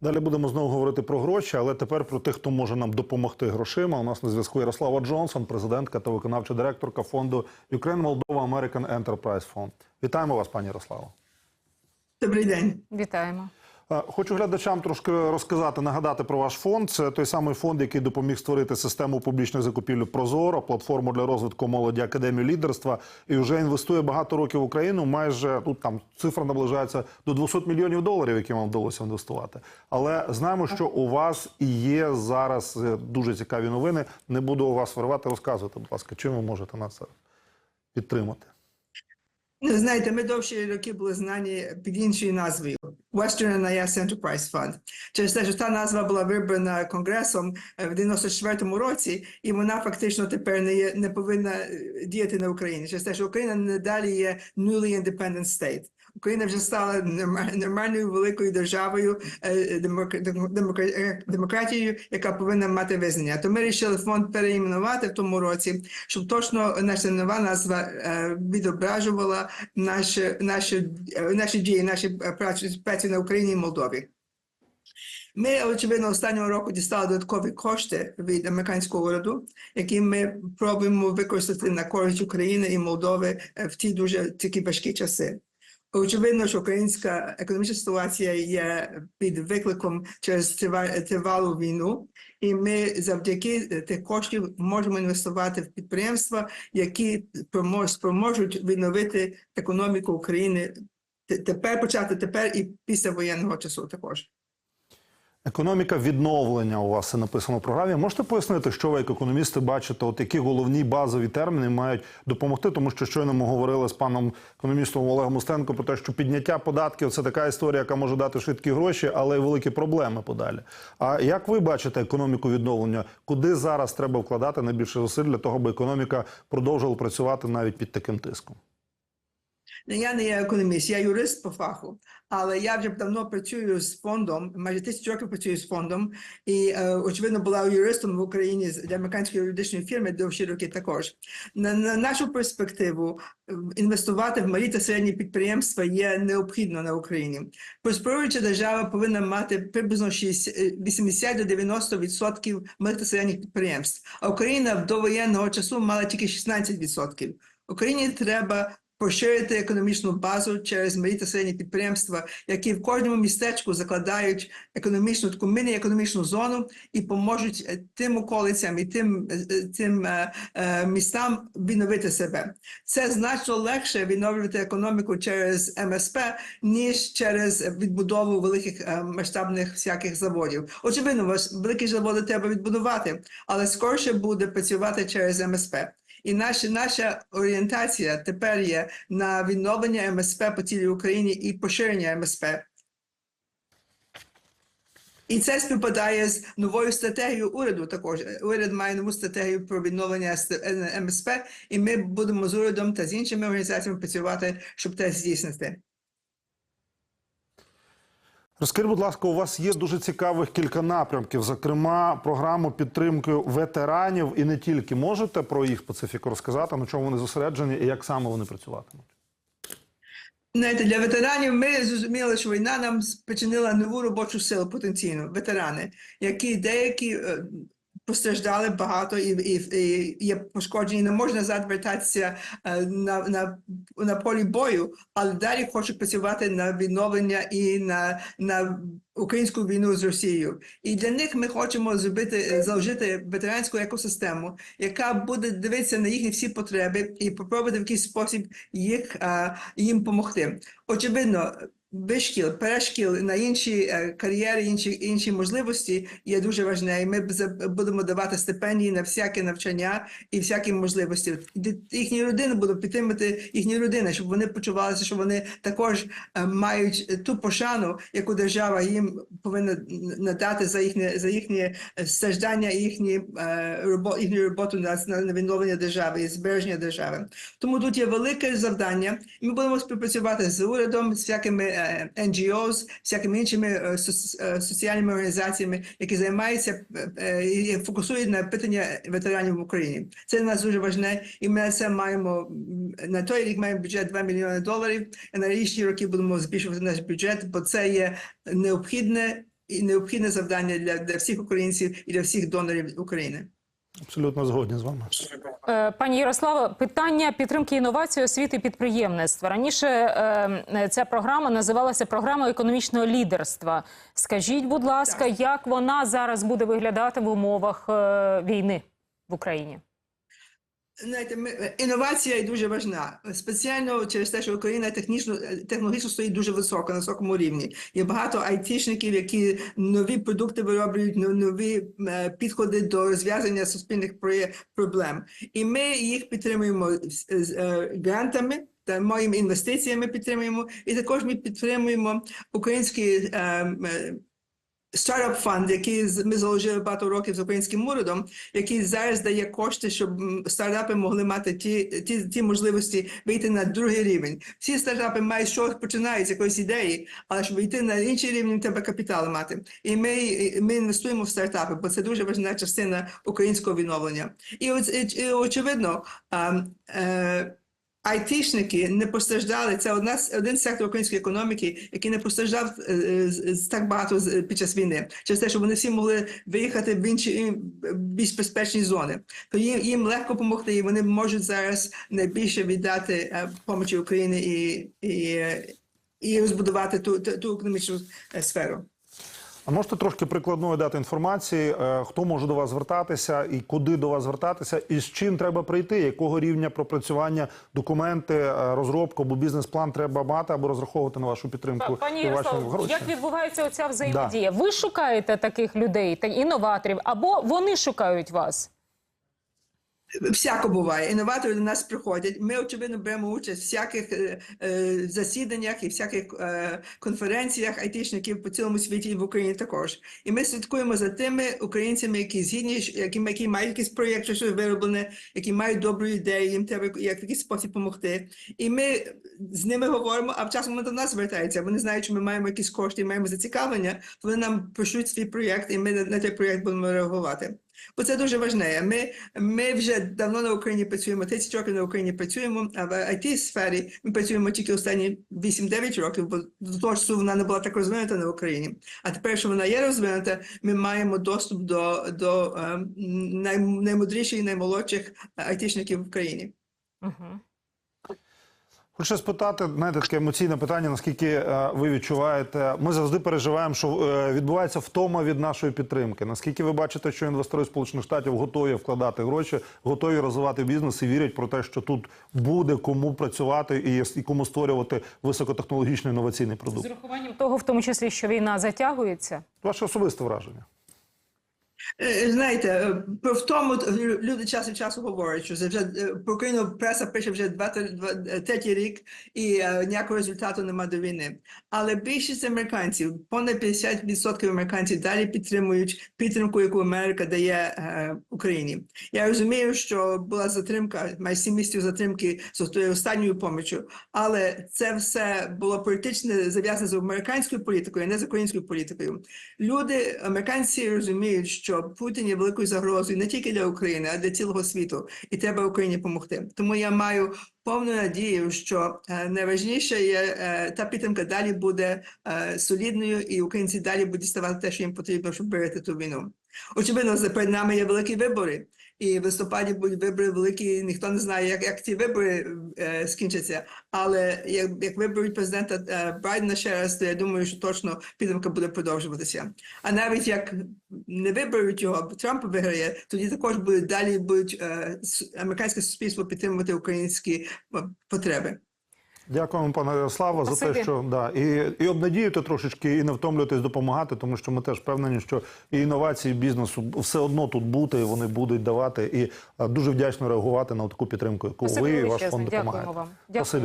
Далі будемо знову говорити про гроші, але тепер про тих, хто може нам допомогти грошима. У нас на зв'язку Ярослава Джонсон, президентка та виконавча директорка фонду Ukraine Moldova American Enterprise Fund. Вітаємо вас, пані Ярославо. Добрий день. Вітаємо. Е, Хочу глядачам трошки розказати, нагадати про ваш фонд. Це той самий фонд, який допоміг створити систему публічних закупівель Прозоро, платформу для розвитку молоді академію лідерства і вже інвестує багато років в Україну. Майже тут там цифра наближається до 200 мільйонів доларів, які вам вдалося інвестувати. Але знаємо, що у вас і є зараз е, дуже цікаві новини. Не буду у вас вирвати. Розказуйте, будь ласка, чим ви можете нас підтримати. Ну, знаєте, ми довші роки були знані під іншою назвою Western NIS Enterprise Fund. Через те, що та назва була вибрана конгресом е, в 94-му році, і вона фактично тепер не є не повинна е, діяти на Україні. Через те, що Україна не далі є newly independent state. Україна вже стала нормальною великою державою, е, демокра- демокра- демократією, яка повинна мати визнання. То ми вирішили фонд переіменувати в тому році, щоб точно наша нова назва відображувала наші, наші, наші дії, наші праці, праці на Україні і Молдові. Ми, очевидно, останнього року дістали додаткові кошти від американського уряду, які ми пробуємо використати на користь України і Молдови е, в ті дуже такі важкі часи. Очевидно, що українська економічна ситуація є під викликом через тривалу війну, і ми завдяки тих коштів можемо інвестувати в підприємства, які спроможуть відновити економіку України тепер почати тепер і після воєнного часу також. Економіка відновлення у вас написано в програмі. Можете пояснити, що ви як економісти бачите, от які головні базові терміни мають допомогти? Тому що щойно ми говорили з паном економістом Олегом Устенко про те, що підняття податків це така історія, яка може дати швидкі гроші, але й великі проблеми подалі. А як ви бачите економіку відновлення? Куди зараз треба вкладати найбільше зусиль для того, аби економіка продовжувала працювати навіть під таким тиском? Ну, Я не є економіст, я юрист по фаху, але я вже давно працюю з фондом, майже тисячу років працюю з фондом, і е, очевидно була юристом в Україні для американської юридичної фірми довші роки також. На, на нашу перспективу е, інвестувати в малі та середні підприємства є необхідно на Україні. Просперуюча держава повинна мати приблизно 60, е, 80 до 90 відсотків малих та середніх підприємств, а Україна до воєнного часу мала тільки 16 відсотків. Україні треба поширити економічну базу через малі та середні підприємства, які в кожному містечку закладають економічну таку міні-економічну зону і поможуть е, тим околицям і тим, е, е, тим містам відновити себе. Це значно легше відновлювати економіку через МСП, ніж через відбудову великих масштабних всяких заводів. Очевидно, великі заводи треба відбудувати, але скорше буде працювати через МСП. І наша, наша орієнтація тепер є на відновлення МСП по цілій Україні і поширення МСП. І це співпадає з новою стратегією уряду. Також уряд має нову стратегію про відновлення е, МСП, і ми будемо з урядом та з іншими організаціями працювати, щоб це здійснити. Розкажіть, будь ласка, у вас є дуже цікавих кілька напрямків, зокрема, програму підтримки ветеранів і не тільки. Можете про їх специфіку розказати, на чому вони зосереджені і як саме вони працюватимуть? Знаєте, для ветеранів ми зрозуміли, що війна нам спричинила нову робочу силу потенційно. Ветерани, які деякі е, постраждали багато і, і, і є пошкоджені, не можна назад вертатися е, на, на, на полі бою, але далі хочуть працювати на відновлення і на, на українську війну з Росією. І для них ми хочемо зробити е, заложити ветеранську екосистему, яка буде дивитися на їхні всі потреби і попробувати в якийсь спосіб їх е, їм допомогти. Очевидно. Вишкіл, перешкіл на інші е, кар'єри, інші інші можливості є дуже важне. І ми будемо давати стипендії на всяке навчання і всякі можливості. Їхні родини будуть підтримувати їхні родини, щоб вони почувалися, що вони також е, мають ту пошану, яку держава їм повинна надати за їхнє за їхнє е, страждання їхні робо, їхню роботу на, на відновлення держави і збереження держави. Тому тут є велике завдання, і ми будемо співпрацювати з урядом, з всякими NGOs, всякими іншими е, е, соціальними організаціями, які займаються е, е, і фокусують на питання ветеранів в Україні. Це для нас дуже важне, і ми це маємо на той рік маємо бюджет 2 мільйони доларів. І на річні роки будемо збільшувати наш бюджет, бо це є необхідне і необхідне завдання для, для всіх українців і для всіх донорів України. Абсолютно згодні з вами. Е, Пані Ярослава, питання підтримки інновацій, освіти і підприємництва. Раніше е, ця програма називалася програмою економічного лідерства. Скажіть, будь ласка, як вона зараз буде виглядати в умовах е, війни в Україні? Знаєте, ми, е, інновація дуже важна, спеціально через те, що Україна технічно е, технологічно стоїть дуже високо, на високому рівні. Є багато айтішників, які нові продукти вироблюють, нові е, підходи до розв'язання суспільних проблем. І ми їх підтримуємо з- грантами. Та моїми інвестиціями підтримуємо, і також ми підтримуємо український е, е, стартап фонд, який ми заложили багато років з українським урядом, який зараз дає кошти, щоб стартапи могли мати ті, ті, ті можливості вийти на другий рівень. Всі стартапи мають що починають з якоїсь ідеї, але щоб вийти на інший рівень, треба капітал мати. І ми, ми інвестуємо в стартапи, бо це дуже важлива частина українського відновлення. І, і, очевидно. а, е, Айтішники не постраждали. Це одна один сектор української економіки, який не постраждав е, е, так багато з- під час війни, через те, що вони всі могли виїхати в інші більш безпечні зони. То їм, їм легко допомогти, і вони можуть зараз найбільше віддати е, помочі Україні і, і, е, і розбудувати ту, ту, економічну е, сферу. А можете трошки прикладної дати інформації, е, хто може до вас звертатися і куди до вас звертатися, і з чим треба прийти, якого рівня пропрацювання, документи, е, розробку або бізнес-план треба мати або розраховувати на вашу підтримку. Пані Ярослав, як відбувається оця взаємодія? Ви шукаєте таких людей, інноваторів, або вони шукають вас? Всяко буває. Інноватори до нас приходять. Ми, очевидно, беремо участь в всяких е, е, засіданнях і всяких е, конференціях айтішників по цілому світі і в Україні також. І ми слідкуємо за тими українцями, які згідні, які, які мають якийсь проєкт, що вироблене, які мають добру ідею, їм треба як якийсь спосіб допомогти. І ми з ними говоримо, а в часом вони до нас звертаються. Вони знають, що ми маємо якісь кошти, маємо зацікавлення, вони нам пишуть свій проєкт, і ми на той проєкт будемо реагувати. Бо це дуже важливо. Ми, ми вже давно на Україні працюємо, 30 років на Україні працюємо, а в it сфері ми працюємо тільки останні 8-9 років, бо до того часу вона не була так розвинута на Україні. А тепер, що вона є розвинута, ми маємо доступ до, до е, най, наймудріших і наймолодших айтішників в країні. Угу. Хочу спитати, знаєте, таке емоційне питання, наскільки е, ви відчуваєте. Ми завжди переживаємо, що е, відбувається втома від нашої підтримки. Наскільки ви бачите, що інвестори Сполучених Штатів готові вкладати гроші, готові розвивати бізнес і вірять про те, що тут буде кому працювати і, і кому створювати високотехнологічний інноваційний З продукт? урахуванням того, в тому числі, що війна затягується. Ваше особисте враження? Е, Знаєте, е, про втому т- люди час від часу говорять, що вже е, про Україну преса пише вже два, два- е, третій рік, і е, ніякого результату нема до війни. Але більшість американців, понад 50% американців далі підтримують підтримку, яку Америка дає е, Україні. Я розумію, що була затримка, майже 7 місяців затримки з тою останньою помічю, але це все було політичне зав'язане з американською політикою, а не з українською політикою. Люди, американці розуміють, що Путін є великою загрозою не тільки для України, а для цілого світу, і треба Україні допомогти. Тому я маю повну надію, що е, найважніше є е, та підтримка далі буде е, солідною, і українці далі будуть ставати те, що їм потрібно, щоб виграти ту війну. Очевидно, перед нами є великі вибори. І в листопаді будуть вибори великі. Ніхто не знає, як, як ці вибори е, скінчаться. Але як, як виберуть президента е, Байдена ще раз, то я думаю, що точно підтримка буде продовжуватися. А навіть як не виберуть його, Трамп виграє, тоді також буде далі будуть е, американське суспільство підтримувати українські е, потреби. Дякуємо, пане Ярославе, за те, що да і, і обнадіюєте трошечки, і не втомлюватись допомагати, тому що ми теж впевнені, що і інновації бізнесу все одно тут бути, вони будуть давати. І дуже вдячно реагувати на таку підтримку, яку Спасибо ви і ваш фонд фонд Дякуємо допомагаєте. вам. Дякую.